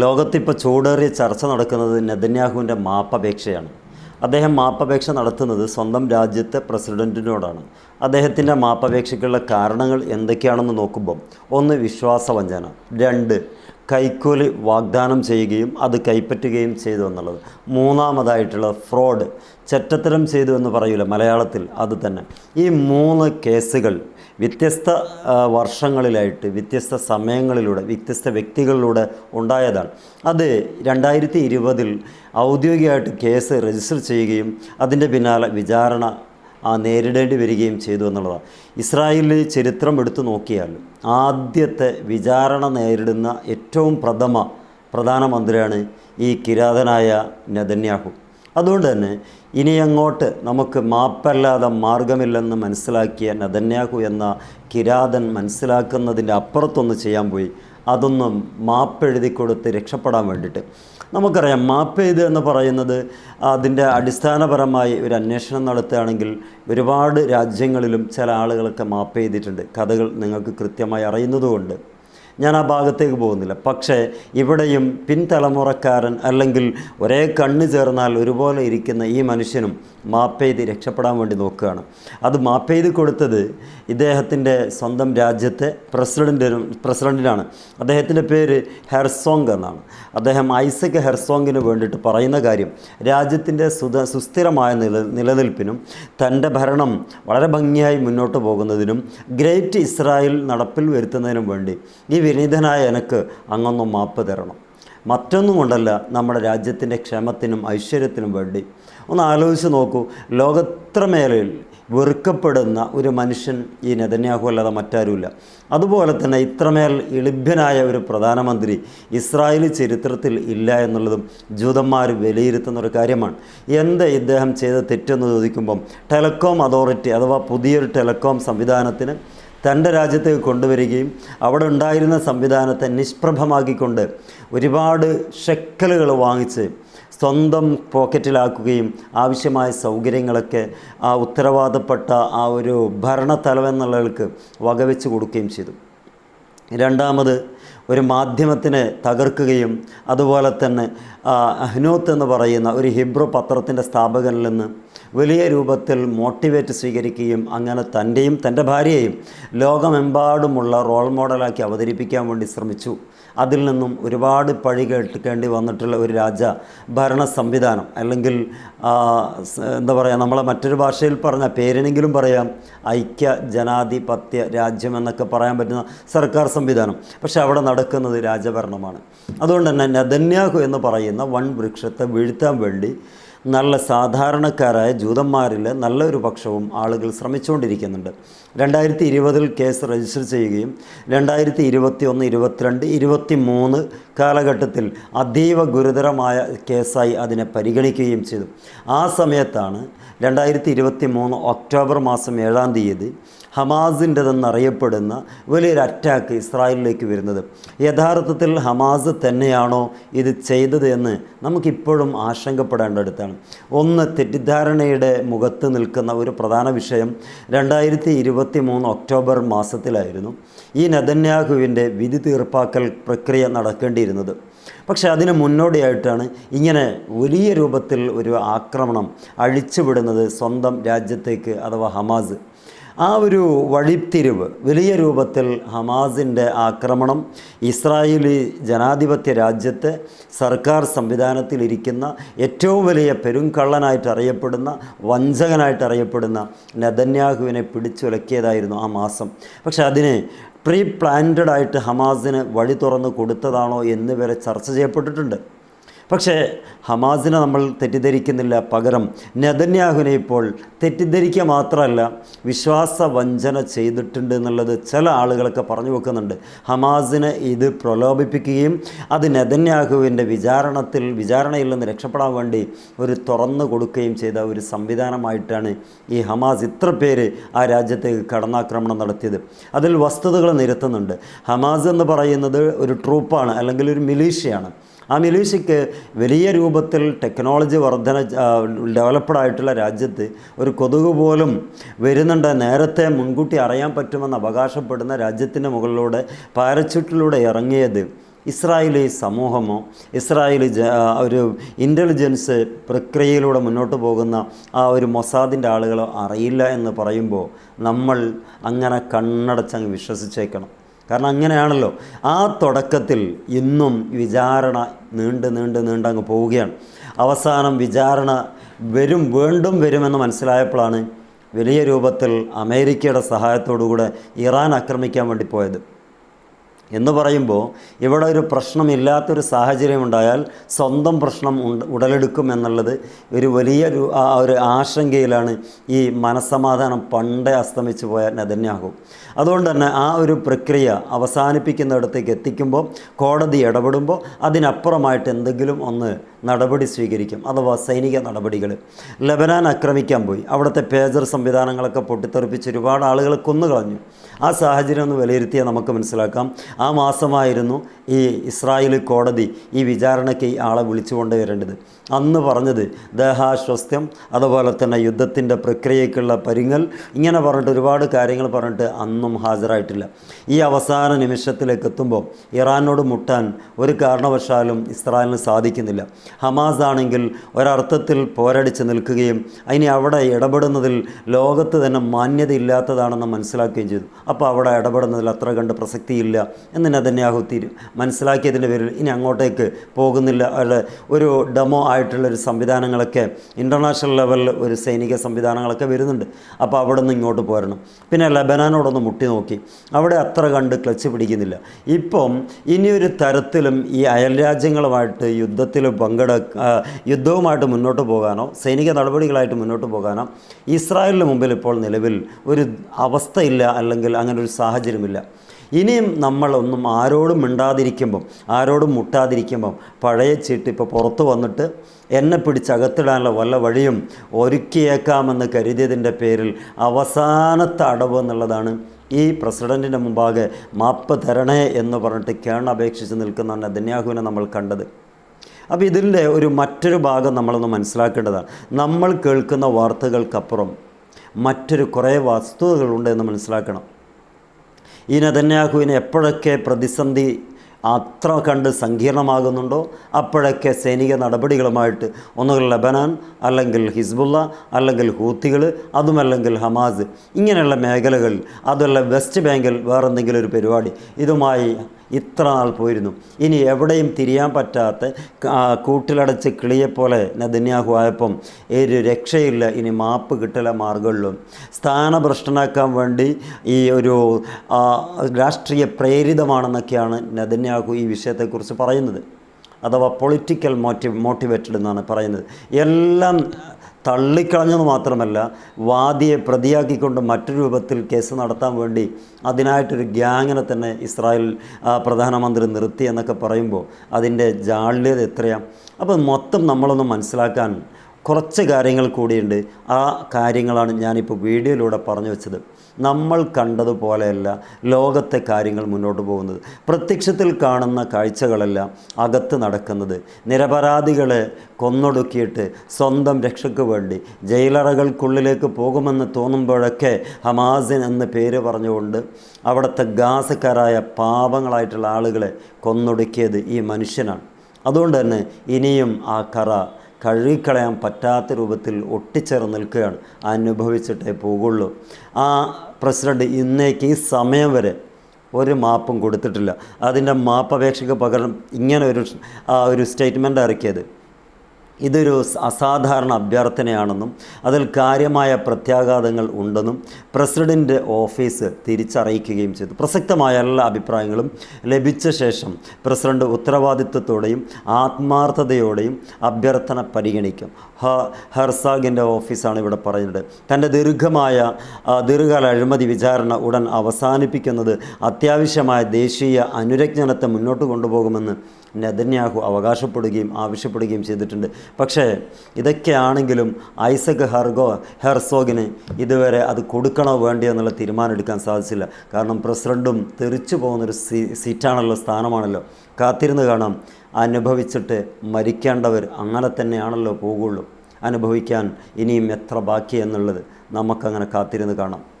ലോകത്തിപ്പോൾ ചൂടേറിയ ചർച്ച നടക്കുന്നത് നെതന്യാഹുവിന്റെ മാപ്പപേക്ഷയാണ്. അദ്ദേഹം മാപ്പപേക്ഷ നടത്തുന്നത് സ്വന്തം രാജ്യത്തെ പ്രസിഡന്റിനോടാണ് അദ്ദേഹത്തിന്റെ മാപ്പപേക്ഷയ്ക്കുള്ള കാരണങ്ങൾ എന്തൊക്കെയാണെന്ന് നോക്കുമ്പോൾ ഒന്ന് വിശ്വാസവഞ്ചന. രണ്ട് കൈക്കൂലി വാഗ്ദാനം ചെയ്യുകയും അത് കൈപ്പറ്റുകയും ചെയ്തു എന്നുള്ളത്. മൂന്നാമതായിട്ടുള്ള ഫ്രോഡ് ചെറ്റത്തരം ചെയ്തു എന്ന് പറയൂല മലയാളത്തിൽ അത് തന്നെ. ഈ മൂന്ന് കേസുകൾ വ്യത്യസ്ത വർഷങ്ങളിലായിട്ട് വ്യത്യസ്ത സമയങ്ങളിലൂടെ വ്യത്യസ്ത വ്യക്തികളിലൂടെ ഉണ്ടായതാണ്. അത് രണ്ടായിരത്തി ഇരുപതിൽ ഔദ്യോഗികമായിട്ട് കേസ് രജിസ്റ്റർ ചെയ്യുകയും അതിന്റെ പിന്നാലെ വിചാരണ നേരിടേണ്ടി വരികയും ചെയ്തു എന്നുള്ളതാണ് ഇസ്രായേലിൽ ചരിത്രം എടുത്തു നോക്കിയാൽ ആദ്യത്തെ വിചാരണ നേരിടുന്ന ഏറ്റവും പ്രഥമ പ്രധാനമന്ത്രിയാണ് ഈ കിരാതനായ നെതന്യാഹു. അതുകൊണ്ട് തന്നെ ഇനി അങ്ങോട്ട് നമുക്ക് മാപ്പല്ലാതെ മാർഗമില്ലെന്ന് മനസ്സിലാക്കിയ നെതന്യാഹു എന്ന കിരാതൻ മനസ്സിലാക്കുന്നതിന്റെ അപ്പുറത്തൊന്ന് ചെയ്യാൻ പോയി. അതൊന്നും മാപ്പെഴുതി കൊടുത്ത് രക്ഷപ്പെടാൻ വേണ്ടിയിട്ട്. നമുക്കറിയാം മാപ്പ് ചെയ്ത് എന്ന് പറയുന്നത് അതിന്റെ അടിസ്ഥാനപരമായി ഒരു അന്വേഷണം നടത്തുകയാണെങ്കിൽ ഒരുപാട് രാജ്യങ്ങളിലും ചില ആളുകളൊക്കെ മാപ്പ് ചെയ്തിട്ടുണ്ട് കഥകൾ നിങ്ങൾക്ക് കൃത്യമായി അറിയുന്നതുകൊണ്ട്. ഞാൻ ആ ഭാഗത്തേക്ക് പോകുന്നില്ല. പക്ഷേ ഇവിടെയും പിൻതലമുറക്കാരൻ അല്ലെങ്കിൽ ഒരേ കണ്ണ് ചേർന്നാൽ ഒരുപോലെ ഇരിക്കുന്ന ഈ മനുഷ്യനും മാപ്പ് ചെയ്ത് രക്ഷപ്പെടാൻ വേണ്ടി നോക്കുകയാണ്. അത് മാപ്പ് ചെയ്ത് കൊടുത്തത് ഇദ്ദേഹത്തിന്റെ സ്വന്തം രാജ്യത്തെ പ്രസിഡന്റിനും പ്രസിഡന്റിനാണ് അദ്ദേഹത്തിന്റെ പേര് ഹെർസോങ് എന്നാണ്. അദ്ദേഹം ഐസക് ഹെർസോങ്ങിന് വേണ്ടിയിട്ട് പറയുന്ന കാര്യം രാജ്യത്തിന്റെ സുത സുസ്ഥിരമായ നില നിലനിൽപ്പിനും തന്റെ ഭരണം വളരെ ഭംഗിയായി മുന്നോട്ട് പോകുന്നതിനും ഗ്രേറ്റ് ഇസ്രായേൽ നടപ്പിൽ വരുത്തുന്നതിനും വേണ്ടി ഈ വിനീതനായ എനക്ക് അങ്ങൊന്നും മാപ്പ് തരണം. മറ്റൊന്നും കൊണ്ടല്ല നമ്മുടെ രാജ്യത്തിന്റെ ക്ഷേമത്തിനും ഐശ്വര്യത്തിനും വേണ്ടി ഒന്ന് ആലോചിച്ച് നോക്കൂ. ലോകത്രമേലയിൽ വെറുക്കപ്പെടുന്ന ഒരു മനുഷ്യൻ ഈ നെതന്യാഹു അല്ലാതെ മറ്റാരുമില്ല. അതുപോലെ തന്നെ ഇത്രമേൽ ഇളിഭ്യനായ ഒരു പ്രധാനമന്ത്രി ഇസ്രായേൽ ചരിത്രത്തിൽ ഇല്ല എന്നുള്ളതും ജൂതന്മാർ വിലയിരുത്തുന്ന ഒരു കാര്യമാണ്. എന്ത് ഇദ്ദേഹം ചെയ്ത തെറ്റെന്ന് ചോദിക്കുമ്പം ടെലകോം അതോറിറ്റി അഥവാ പുതിയൊരു ടെലകോം സംവിധാനത്തിന് തന്റെ രാജ്യത്തേക്ക് കൊണ്ടുവരികയും അവിടെ ഉണ്ടായിരുന്ന സംവിധാനത്തെ നിഷ്പ്രഭമാക്കിക്കൊണ്ട് ഒരുപാട് ഷെക്കലുകൾ വാങ്ങിച്ച് സ്വന്തം പോക്കറ്റിലാക്കുകയും ആവശ്യമായ സൗകര്യങ്ങളൊക്കെ ആ ഉത്തരവാദപ്പെട്ട ആ ഒരു ഭരണത്തലവെന്നുള്ളവർക്ക് വകവെച്ച് കൊടുക്കുകയും ചെയ്തു. രണ്ടാമത് ഒരു മാധ്യമത്തിനെ തകർക്കുകയും അതുപോലെ തന്നെ അഹ്നോത്ത് എന്ന് പറയുന്ന ഒരു ഹിബ്രു പത്രത്തിന്റെ സ്ഥാപകനിൽ നിന്ന് വലിയ രൂപത്തിൽ മോട്ടിവേറ്റ് സ്വീകരിക്കുകയും അങ്ങനെ തന്റെയും തന്റെ ഭാര്യയെയും ലോകമെമ്പാടുമുള്ള റോൾ മോഡലാക്കി അവതരിപ്പിക്കാൻ വേണ്ടി ശ്രമിച്ചു. അതിൽ നിന്നും ഒരുപാട് പഴി കേൾക്കേണ്ടി വന്നിട്ടുള്ള ഒരു രാജ ഭരണ സംവിധാനം. അല്ലെങ്കിൽ എന്താ പറയുക നമ്മളെ മറ്റൊരു ഭാഷയിൽ പറഞ്ഞ പേരിനെങ്കിലും പറയാം. ഐക്യ ജനാധിപത്യ രാജ്യം എന്നൊക്കെ പറയാൻ പറ്റുന്ന സർക്കാർ സംവിധാനം. പക്ഷെ അവിടെ നടക്കുന്നത് രാജഭരണമാണ്. അതുകൊണ്ട് തന്നെ നെതന്യാഹു എന്ന് പറയുന്ന വൺ വൃക്ഷത്തെ വീഴ്ത്താൻ വേണ്ടി നല്ല സാധാരണക്കാരായ ജൂതന്മാരിൽ നല്ലൊരു പക്ഷവും ആളുകൾ ശ്രമിച്ചുകൊണ്ടിരിക്കുന്നുണ്ട്. രണ്ടായിരത്തി ഇരുപതിൽ കേസ് രജിസ്റ്റർ ചെയ്യുകയും രണ്ടായിരത്തി ഇരുപത്തി ഒന്ന് ഇരുപത്തിരണ്ട് ഇരുപത്തി മൂന്ന് കാലഘട്ടത്തിൽ അതീവ ഗുരുതരമായ കേസായി അതിനെ പരിഗണിക്കുകയും ചെയ്തു. ആ സമയത്താണ് രണ്ടായിരത്തി ഇരുപത്തി മൂന്ന് ഒക്ടോബർ മാസം ഏഴാം തീയതി ഹമാസിന്റെതെന്നറിയപ്പെടുന്ന വലിയൊരു അറ്റാക്ക് ഇസ്രായേലിലേക്ക് വരുന്നത്. യഥാർത്ഥത്തിൽ ഹമാസ് തന്നെയാണോ ഇത് ചെയ്തത് എന്ന് നമുക്കിപ്പോഴും ആശങ്കപ്പെടേണ്ടടുത്താണ്. ഒന്ന് തെറ്റിദ്ധാരണയുടെ മുഖത്ത് നിൽക്കുന്ന ഒരു പ്രധാന വിഷയം രണ്ടായിരത്തി ഇരുപത്തി മൂന്ന് ഒക്ടോബർ മാസത്തിലായിരുന്നു ഈ നെതന്യാഹുവിന്റെ വിധി തീർപ്പാക്കൽ പ്രക്രിയ നടക്കേണ്ടിയിരുന്നത്. പക്ഷെ അതിന് മുന്നോടിയായിട്ടാണ് ഇങ്ങനെ വലിയ രൂപത്തിൽ ഒരു ആക്രമണം അഴിച്ചുവിടുന്നത് സ്വന്തം രാജ്യത്തേക്ക് അഥവാ ഹമാസ്. ആ ഒരു വഴിത്തിരിവ് വലിയ രൂപത്തിൽ ഹമാസിന്റെ ആക്രമണം ഇസ്രായേലി ജനാധിപത്യ രാജ്യത്തെ സർക്കാർ സംവിധാനത്തിലിരിക്കുന്ന ഏറ്റവും വലിയ പെരുങ്കള്ളനായിട്ട് അറിയപ്പെടുന്ന വഞ്ചകനായിട്ട് അറിയപ്പെടുന്ന നെതന്യാഹുവിനെ പിടിച്ചുലക്കിയതായിരുന്നു ആ മാസം. പക്ഷെ അതിനെ പ്രീ പ്ലാൻഡ് ആയിട്ട് ഹമാസിന് വഴി തുറന്ന് കൊടുത്തതാണോ എന്ന് വരെ ചർച്ച ചെയ്യപ്പെട്ടിട്ടുണ്ട്. പക്ഷേ ഹമാസിനെ നമ്മൾ തെറ്റിദ്ധരിക്കുന്നില്ല. പകരം നെതന്യാഹുവിനെ ഇപ്പോൾ തെറ്റിദ്ധരിക്കുക മാത്രമല്ല വിശ്വാസ വഞ്ചന ചെയ്തിട്ടുണ്ട് എന്നുള്ളത് ചില ആളുകളൊക്കെ പറഞ്ഞു വെക്കുന്നുണ്ട്. ഹമാസിനെ ഇത് പ്രലോഭിപ്പിക്കുകയും അത് നെതന്യാഹുവിന്റെ വിചാരണത്തിൽ വിചാരണയിൽ നിന്ന് രക്ഷപ്പെടാൻ വേണ്ടി ഒരു തുറന്നു കൊടുക്കുകയും ചെയ്ത ഒരു സംവിധാനമായിട്ടാണ് ഈ ഹമാസ് ഇത്ര പേര് ആ രാജ്യത്തേക്ക് കടന്നാക്രമണം നടത്തിയത്. അതിൽ വസ്തുതകൾ നിരത്തുന്നുണ്ട്. ഹമാസ് എന്ന് പറയുന്നത് ഒരു ട്രൂപ്പാണ് അല്ലെങ്കിൽ ഒരു മിലീഷ്യയാണ്. ആ മിലീഷ്യക്ക് വലിയ രൂപത്തിൽ ടെക്നോളജി വർധന ഡെവലപ്ഡ് ആയിട്ടുള്ള രാജ്യത്ത് ഒരു കൊതുക് പോലും വരുന്നുണ്ട്. നേരത്തെ മുൻകൂട്ടി അറിയാൻ പറ്റുമെന്ന് അവകാശപ്പെടുന്ന രാജ്യത്തിന്റെ മുകളിലൂടെ പാരച്യൂട്ടിലൂടെ ഇറങ്ങിയത് ഇസ്രായേലി സമൂഹമോ ഇസ്രായേലി ഒരു ഇന്റലിജൻസ് പ്രക്രിയയിലൂടെ മുന്നോട്ട് പോകുന്ന ആ ഒരു മൊസാദിന്റെ ആളുകളോ അറിയില്ല എന്ന് പറയുമ്പോൾ നമ്മൾ അങ്ങനെ കണ്ണടച്ചങ്ങ് വിശ്വസിച്ചേക്കണം. കാരണം അങ്ങനെയാണല്ലോ. ആ തുടക്കത്തിൽ ഇന്നും വിചാരണ നീണ്ട് നീണ്ട് നീണ്ടങ്ങ് പോവുകയാണ്. അവസാനം വിചാരണ വരും വീണ്ടും വരുമെന്ന് മനസ്സിലായപ്പോഴാണ് വലിയ രൂപത്തിൽ അമേരിക്കയുടെ സഹായത്തോടുകൂടെ ഇറാൻ ആക്രമിക്കാൻ വേണ്ടി പോയത്. എന്ന് പറയുമ്പോൾ ഇവിടെ ഒരു പ്രശ്നമില്ലാത്തൊരു സാഹചര്യം ഉണ്ടായാൽ സ്വന്തം പ്രശ്നം ഉടലെടുക്കും എന്നുള്ളത് ഒരു വലിയ ഒരു ആശങ്കയിലാണ് ഈ മനസ്സമാധാനം പണ്ടേ അസ്തമിച്ചു പോയ നെതന്യാഹു അതുകൊണ്ട് തന്നെ ആ ഒരു പ്രക്രിയ അവസാനിപ്പിക്കുന്നിടത്തേക്ക് എത്തിക്കുമ്പോൾ കോടതി ഇടപെടുമ്പോൾ അതിനപ്പുറമായിട്ട് എന്തെങ്കിലും ഒന്ന് നടപടി സ്വീകരിക്കും. അഥവാ സൈനിക നടപടികൾ. ലബനാൻ ആക്രമിക്കാൻ പോയി. അവിടുത്തെ പേജർ സംവിധാനങ്ങളൊക്കെ പൊട്ടിത്തെറിപ്പിച്ച് ഒരുപാട് ആളുകളെ കൊന്നുകളഞ്ഞു. ആ സാഹചര്യം ഒന്ന് വിലയിരുത്തിയാൽ നമുക്ക് മനസ്സിലാക്കാം. ആ മാസമായിരുന്നു ഈ ഇസ്രായേൽ കോടതി ഈ വിചാരണയ്ക്ക് ഈ ആളെ വിളിച്ചുകൊണ്ട് വരേണ്ടത് അന്ന് പറഞ്ഞത് ദേഹാസ്വസ്ഥ്യം അതുപോലെ തന്നെ യുദ്ധത്തിന്റെ പ്രക്രിയയ്ക്കുള്ള പരിങ്ങൽ ഇങ്ങനെ പറഞ്ഞിട്ട് ഒരുപാട് കാര്യങ്ങൾ പറഞ്ഞിട്ട് അന്നും ഹാജരായിട്ടില്ല. ഈ അവസാന നിമിഷത്തിലേക്ക് എത്തുമ്പോൾ ഇറാനോട് മുട്ടാൻ ഒരു കാരണവശാലും ഇസ്രായേലിന് സാധിക്കുന്നില്ല. ഹമാസ് ആണെങ്കിൽ ഒരർത്ഥത്തിൽ പോരടിച്ച് നിൽക്കുകയും അതിനെ അവിടെ ഇടപെടുന്നതിൽ ലോകത്ത് തന്നെ മാന്യതയില്ലാത്തതാണെന്ന് മനസ്സിലാക്കുകയും ചെയ്തു. അപ്പോൾ അവിടെ ഇടപെടുന്നതിൽ അത്ര കണ്ട് പ്രസക്തിയില്ല എന്ന് നെതന്യാഹു തീരു മനസ്സിലാക്കിയതിന്റെ പേരിൽ ഇനി അങ്ങോട്ടേക്ക് പോകുന്നില്ല. അല്ല ഒരു ഡെമോ ആയിട്ടുള്ളൊരു സംവിധാനങ്ങളൊക്കെ ഇന്റർനാഷണൽ ലെവലിൽ ഒരു സൈനിക സംവിധാനങ്ങളൊക്കെ വരുന്നുണ്ട്. അപ്പോൾ അവിടെ നിന്ന് ഇങ്ങോട്ട് പോരണം. പിന്നെ ലബനാനോടൊന്ന് മുട്ടി നോക്കി. അവിടെ അത്ര കണ്ട് ക്ലച്ച് പിടിക്കുന്നില്ല. ഇപ്പം ഇനിയൊരു തരത്തിലും ഈ അയൽ രാജ്യങ്ങളുമായിട്ട് യുദ്ധത്തിൽ പങ്കെടു യുദ്ധവുമായിട്ട് മുന്നോട്ട് പോകാനോ സൈനിക നടപടികളായിട്ട് മുന്നോട്ട് പോകാനോ ഇസ്രായേലിന് മുമ്പിൽ ഇപ്പോൾ നിലവിൽ ഒരു അവസ്ഥയില്ല അല്ലെങ്കിൽ അങ്ങനെ ഒരു സാഹചര്യമില്ല. ഇനിയും നമ്മളൊന്നും ആരോടും മിണ്ടാതിരിക്കുമ്പം ആരോടും മുട്ടാതിരിക്കുമ്പം പഴയ ചീട്ട് ഇപ്പോൾ പുറത്തു വന്നിട്ട് എന്നെ പിടിച്ചകത്തിടാനുള്ള വല്ല വഴിയും ഒരുക്കിയേക്കാമെന്ന് കരുതിയതിന്റെ പേരിൽ അവസാനത്തെ അടവ് എന്നുള്ളതാണ് ഈ പ്രസിഡന്റിന്റെ മുമ്പാകെ മാപ്പ് തരണേ എന്ന് പറഞ്ഞിട്ട് കേണപേക്ഷിച്ച് നിൽക്കുന്ന നെതന്യാഹുവിനെ നമ്മൾ കണ്ടത്. അപ്പോൾ ഇതിന്റെ ഒരു മറ്റൊരു ഭാഗം നമ്മളൊന്ന് മനസ്സിലാക്കേണ്ടതാണ്. നമ്മൾ കേൾക്കുന്ന വാർത്തകൾക്കപ്പുറം മറ്റൊരു കുറേ വസ്തുതകളുണ്ട് എന്ന് മനസ്സിലാക്കണം. ഈ നെതന്യാഹുവിന് എപ്പോഴൊക്കെ പ്രതിസന്ധി അത്ര കണ്ട് സങ്കീർണമാകുന്നുണ്ടോ? അപ്പോഴൊക്കെ സൈനിക നടപടികളുമായിട്ട് ഒന്നുകിൽ ലബനാൻ അല്ലെങ്കിൽ ഹിസ്ബുള്ള അല്ലെങ്കിൽ ഹൂത്തികൾ അതുമല്ലെങ്കിൽ ഹമാസ് ഇങ്ങനെയുള്ള മേഖലകൾ അതുമല്ല വെസ്റ്റ് ബാങ്കിൽ വേറെന്തെങ്കിലും ഒരു പരിപാടി ഇതുമായി ഇത്ര നാൾ പോയിരുന്നു. ഇനി എവിടെയും തിരിയാൻ പറ്റാത്ത കൂട്ടിലടച്ച് കിളിയെപ്പോലെ നദന്യാഹുവായപ്പം ഒരു രക്ഷയില്ല. ഇനി മാപ്പ് കിട്ടല മാർഗങ്ങളിലും സ്ഥാനഭ്രഷ്ടനാക്കാൻ വേണ്ടി ഈ ഒരു രാഷ്ട്രീയ പ്രേരിതമാണെന്നൊക്കെയാണ് നദന്യാഹു ഈ വിഷയത്തെക്കുറിച്ച് പറയുന്നത്. അഥവാ പൊളിറ്റിക്കൽ മോട്ടിവ് മോട്ടിവേറ്റഡ് എന്നാണ് പറയുന്നത്. എല്ലാം തള്ളിക്കളഞ്ഞെന്ന് മാത്രമല്ല വാദിയെ പ്രതിയാക്കിക്കൊണ്ട് മറ്റൊരു രൂപത്തിൽ കേസ് നടത്താൻ വേണ്ടി അതിനായിട്ടൊരു ഗ്യാങ്ങിനെ തന്നെ ഇസ്രായേൽ പ്രധാനമന്ത്രി നിർത്തി എന്നൊക്കെ പറയുമ്പോൾ അതിന്റെ ജാള്യത എത്രയാണ് അപ്പോൾ മൊത്തം നമ്മളൊന്ന് മനസ്സിലാക്കാൻ കുറച്ച് കാര്യങ്ങൾ കൂടിയുണ്ട്. ആ കാര്യങ്ങളാണ് ഞാനിപ്പോൾ വീഡിയോയിലൂടെ പറഞ്ഞു വെച്ചത്. നമ്മൾ കണ്ടതുപോലെയല്ല ലോകത്തെ കാര്യങ്ങൾ മുന്നോട്ട് പോകുന്നത്. പ്രത്യക്ഷത്തിൽ കാണുന്ന കാഴ്ചകളല്ല അകത്ത് നടക്കുന്നത്. നിരപരാധികളെ കൊന്നൊടുക്കിയിട്ട് സ്വന്തം രക്ഷയ്ക്ക് വേണ്ടി ജയിലറകൾക്കുള്ളിലേക്ക് പോകുമെന്ന് തോന്നുമ്പോഴൊക്കെ ഹമാസിൻ എന്ന് പേര് പറഞ്ഞുകൊണ്ട് അവിടുത്തെ ഗാസക്കാരായ പാപങ്ങളായിട്ടുള്ള ആളുകളെ കൊന്നൊടുക്കിയത് ഈ മനുഷ്യനാണ്. അതുകൊണ്ട് തന്നെ ഇനിയും ആ കറ കഴുകിക്കളയാൻ പറ്റാത്ത രൂപത്തിൽ ഒട്ടിച്ചേർന്ന് നിൽക്കുകയാണ്. അനുഭവിച്ചിട്ടേ പോകുള്ളൂ. ആ പ്രസിഡന്റ് ഇന്നേക്ക് ഈ സമയം വരെ ഒരു മാപ്പും കൊടുത്തിട്ടില്ല. അതിന്റെ മാപ്പപേക്ഷയ്ക്ക് പകരം ഇങ്ങനെ ഒരു ഒരു സ്റ്റേറ്റ്മെന്റ് ഇറക്കിയത്. ഇതൊരു അസാധാരണ അഭ്യർത്ഥനയാണെന്നും അതിൽ കാര്യമായ പ്രത്യാഘാതങ്ങൾ ഉണ്ടെന്നും പ്രസിഡന്റ് ഓഫീസ് തിരിച്ചറിയിക്കുകയും ചെയ്തു. പ്രസക്തമായ എല്ലാ അഭിപ്രായങ്ങളും ലഭിച്ച ശേഷം പ്രസിഡന്റ് ഉത്തരവാദിത്വത്തോടെയും ആത്മാർത്ഥതയോടെയും അഭ്യർത്ഥന പരിഗണിക്കും. ഹ ഹർസാഗിന്റെ ഓഫീസാണ് ഇവിടെ പറയുന്നത്. തന്റെ ദീർഘമായ ദീർഘകാല അഴിമതി വിചാരണ ഉടൻ അവസാനിപ്പിക്കുന്നത് അത്യാവശ്യമായ ദേശീയ അനുരജ്ഞനത്തെ മുന്നോട്ട് കൊണ്ടുപോകുമെന്ന് നെതന്യാഹു അവകാശപ്പെടുകയും ആവശ്യപ്പെടുകയും ചെയ്തിട്ടുണ്ട്. പക്ഷേ ഇതൊക്കെയാണെങ്കിലും ഐസക് ഹെർഗോ ഹെർസോഗിന് ഇതുവരെ അത് കൊടുക്കണോ വേണ്ടിയോ എന്നുള്ള തീരുമാനം എടുക്കാൻ സാധിച്ചില്ല. കാരണം പ്രസിഡന്റും തെറിച്ചു പോകുന്നൊരു സീ സീറ്റാണല്ലോ സ്ഥാനമാണല്ലോ. കാത്തിരുന്ന് കാണാം. അനുഭവിച്ചിട്ട് മരിക്കേണ്ടവർ അങ്ങനെ തന്നെയാണല്ലോ പോകുള്ളൂ. അനുഭവിക്കാൻ ഇനിയും എത്ര ബാക്കി എന്നുള്ളത് നമുക്കങ്ങനെ കാത്തിരുന്ന് കാണാം.